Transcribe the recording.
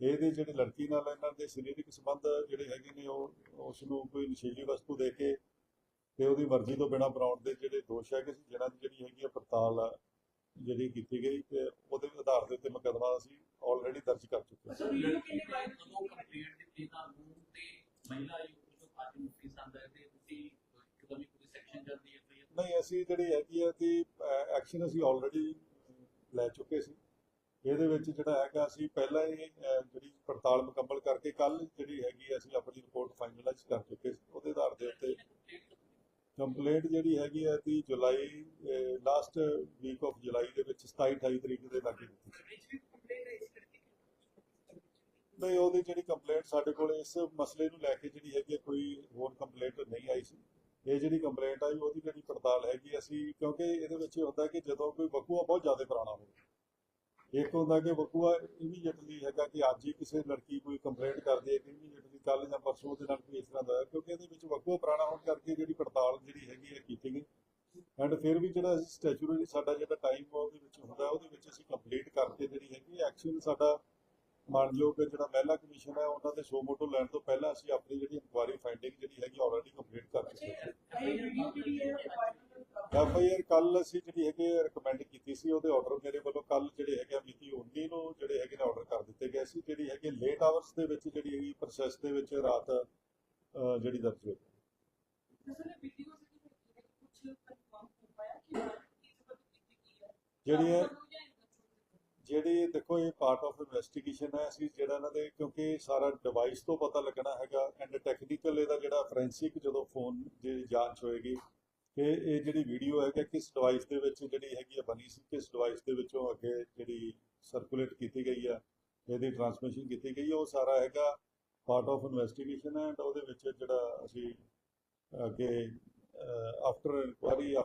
ਇਹਦੇ ਜਿਹੜੇ ਲੜਕੀ ਨਾਲ ਇਹਨਾਂ ਦੇ ਸਰੀਰਕ ਸੰਬੰਧ ਜਿਹੜੇ ਹੈਗੇ ਨੇ ਉਹ ਉਸ ਨੂੰ ਕੋਈ ਨਸ਼ੀਲੀ ਵਸਤੂ ਦੇ ਕੇ ਤੇ ਉਹਦੀ ਮਰਜ਼ੀ ਤੋਂ ਬਿਨਾਂ ਬਣਾਉਣ ਦੇ ਜਿਹੜੇ ਦੋਸ਼ ਹੈਗੇ ਸੀ ਜਿਹਨਾਂ ਦੀ ਜਿਹੜੀ ਹੈਗੀ ਆ ਪੜਤਾਲ ਜਿਹੜੀ ਕੀਤੀ ਗਈ ਤੇ ਉਹਦੇ ਆਧਾਰ ਦੇ ਉੱਤੇ ਮੁਕੱਦਮਾ ਅਸੀਂ ਆਲਰੇਡੀ ਦਰਜ ਕਰ ਚੁੱਕੇ ਹਾਂ। ਸਰ ਵੀਡੀਓ ਕਿੰਨੇ ਵਾਇਰਲ ਕਦੋਂ ਕੰਪਲੇਂਟ ਦਿੱਤੀ ਤੁਹਾਨੂੰ ਤੇ ਮਹਿਲਾ ਆਯੋਗ ਤੋਂ ਪਾਰਟੀ ਮੁਕਤੀ ਸੰਦ ਹੈ ਤੇ ਤੁਸੀਂ ਇੱਕਦਮ ਹੀ ਕੋਈ ਸੈਕਸ਼ਨ ਜਲਦੀ ਹੈ ਨਹੀਂ ਅਸੀਂ ਜਿਹੜੀ ਹੈਗੀ ਆ ਕਿ ਐਕਸ਼ਨ ਅਸੀਂ ਆਲਰੇਡੀ ਲੈ ਚੁੱਕੇ ਸੀ। ਇਹਦੇ ਵਿੱਚ ਜਿਹੜਾ ਹੈਗਾ ਅਸੀਂ ਪਹਿਲਾਂ ਹੀ ਜਿਹੜੀ ਪੜਤਾਲ ਮੁਕੰਮਲ ਕਰਕੇ ਕੱਲ ਜਿਹੜੀ ਹੈਗੀ ਅਸੀਂ ਆਪਣੀ ਰਿਪੋਰਟ ਫਾਈਨਲਾਈਜ਼ ਕਰ ਚੁੱਕੇ ਸੀ। ਉਹਦੇ ਆਧਾਰ ਦੇ ਉੱਤੇ ਕੰਪਲੇਂਟ ਜਿਹੜੀ ਹੈਗੀ ਹੈ ਕਿ July last week of July ਦੇ ਵਿੱਚ 27 28 ਤਰੀਕ ਦੇ ਲਾਗੇ ਦਿੱਤੀ ਨਹੀਂ, ਉਹਦੀ ਜਿਹੜੀ ਕੰਪਲੇਂਟ ਸਾਡੇ ਕੋਲ ਇਸ ਮਸਲੇ ਨੂੰ ਲੈ ਕੇ ਜਿਹੜੀ ਹੈਗੀ ਕੋਈ ਹੋਰ ਕੰਪਲੇਂਟ ਨਹੀਂ ਆਈ ਸੀ। ਇਹ ਜਿਹੜੀ ਕੰਪਲੇਂਟ ਆਈ, ਉਹਦੀ ਜਿਹੜੀ ਪੜਤਾਲ ਹੈਗੀ ਅਸੀਂ ਕਿਉਂਕਿ ਇਹਦੇ ਵਿੱਚ ਹੁੰਦਾ ਕਿ ਜਦੋਂ ਕੋਈ ਵਕੂਆ ਬਹੁਤ ਜ਼ਿਆਦਾ ਪੁਰਾਣਾ ਹੋਵੇ। ਇੱਕ ਹੁੰਦਾ ਕਿ ਵਕੂਆ ਇਮੀਡੀਏਟਲੀ ਹੈਗਾ ਕਿ ਅੱਜ ਹੀ ਕਿਸੇ ਲੜਕੀ ਕੋਈ ਕੰਪਲੇਂਟ ਕਰਦੀ ਹੈ ਕਿ ਇਮੀਡੀਏਟਲੀ ਕੱਲ ਜਾਂ ਪਰਸੋਂ ਉਹਦੇ ਨਾਲ ਕੋਈ ਇਸ ਤਰ੍ਹਾਂ ਦਾ, ਕਿਉਂਕਿ ਇਹਦੇ ਵਿੱਚ ਵਕੂਆ ਪੁਰਾਣਾ ਹੋਣ ਕਰਕੇ ਜਿਹੜੀ ਪੜਤਾਲ ਜਿਹੜੀ ਹੈਗੀ ਹੈ ਕੀਤੀ ਗਈ। ਐਂਡ ਫਿਰ ਵੀ ਜਿਹੜਾ ਸਟੈਚੂਰੀ ਸਾਡਾ ਜਿਹੜਾ ਟਾਈਮ ਉਹਦੇ ਵਿੱਚ ਹੁੰਦਾ, ਉਹਦੇ ਵਿੱਚ ਅਸੀਂ ਕੰਪਲੀਟ ਕਰਕੇ ਜਿਹੜੀ ਹੈਗੀ ਐਕਸ਼ਨ ਸਾਡਾ ਮਾਨਯੋਗ ਜਿਹੜਾ ਮਹਿਲਾ ਕਮਿਸ਼ਨ ਹੈ ਉਹਨਾਂ ਦੇ ਸੋ ਮੋਟੋ ਲੈਣ ਤੋਂ ਪਹਿਲਾਂ ਅਸੀਂ ਆਪਣੀ ਜਿਹੜੀ ਇਨਕੁਆਇਰੀ ਫਾਈਂਡਿੰਗ ਜਿਹੜੀ ਹੈਗੀ ਆਲਰੇਡੀ ਕੰਪਲੀਟ ਕਰ ਚੁੱਕੇ ਹਾਂ ਵੀਡੀਓ ਜਿਹੜੀ ਹੈ ਐਫ ਆਈ ਆਰ ਕੱਲ ਅਸੀਂ ਜਿਹੜੀ ਹੈਗੇ ਰეკਮੈਂਡ ਕੀਤੀ ਸੀ ਉਹਦੇ ਆਰਡਰ ਮੇਰੇ ਵੱਲੋਂ ਕੱਲ ਜਿਹੜੇ ਹੈਗੇ ਮਿਤੀ 19 ਨੂੰ ਜਿਹੜੇ ਹੈਗੇ ਨੇ ਆਰਡਰ ਕਰ ਦਿੱਤੇ ਗਏ ਸੀ ਜਿਹੜੀ ਹੈਗੀ ਲੇਟ ਆਵਰਸ ਦੇ ਵਿੱਚ ਜਿਹੜੀ ਹੈਗੀ ਪ੍ਰੋਸੈਸ ਦੇ ਵਿੱਚ ਰਾਤ ਜਿਹੜੀ ਦਰਜ ਹੋਈ। ਜਿਹੜੀ ਹੈ ਜਿਹੜੀ ਦੇਖੋ ਇਹ ਪਾਰਟ ਆਫ ਇਨਵੈਸਟੀਗੇਸ਼ਨ ਹੈ ਅਸੀਂ ਜਿਹੜਾ ਇਹਨਾਂ ਦੇ ਕਿਉਂਕਿ ਸਾਰਾ ਡਿਵਾਈਸ ਤੋਂ ਪਤਾ ਲੱਗਣਾ ਹੈਗਾ ਐਂਡ ਟੈਕਨੀਕਲ ਇਹਦਾ ਜਿਹੜਾ ਫੋਰੈਂਸਿਕ ਜਦੋਂ ਫੋਨ ਦੀ ਜਾਂਚ ਹੋਏਗੀ ਕਿ ਇਹ ਜਿਹੜੀ ਵੀਡੀਓ ਹੈ ਕਿ ਕਿਸ ਡਿਵਾਈਸ ਦੇ ਵਿੱਚ ਜਿਹੜੀ ਹੈਗੀ ਆ ਬਣੀ ਸੀ ਕਿਸ ਡਿਵਾਈਸ ਦੇ ਵਿੱਚੋਂ ਅੱਗੇ ਜਿਹੜੀ ਸਰਕੂਲੇਟ ਕੀਤੀ ਗਈ ਆ ਇਹਦੀ ਟਰਾਂਸਮਿਸ਼ਨ ਕੀਤੀ ਗਈ ਆ, ਉਹ ਸਾਰਾ ਹੈਗਾ ਪਾਰਟ ਆਫ ਇਨਵੈਸਟੀਗੇਸ਼ਨ ਹੈ ਐਂਡ ਉਹਦੇ ਵਿੱਚ ਜਿਹੜਾ ਅਸੀਂ ਅੱਗੇ ਆਫਟਰ ਇਨਕੁਆਰੀ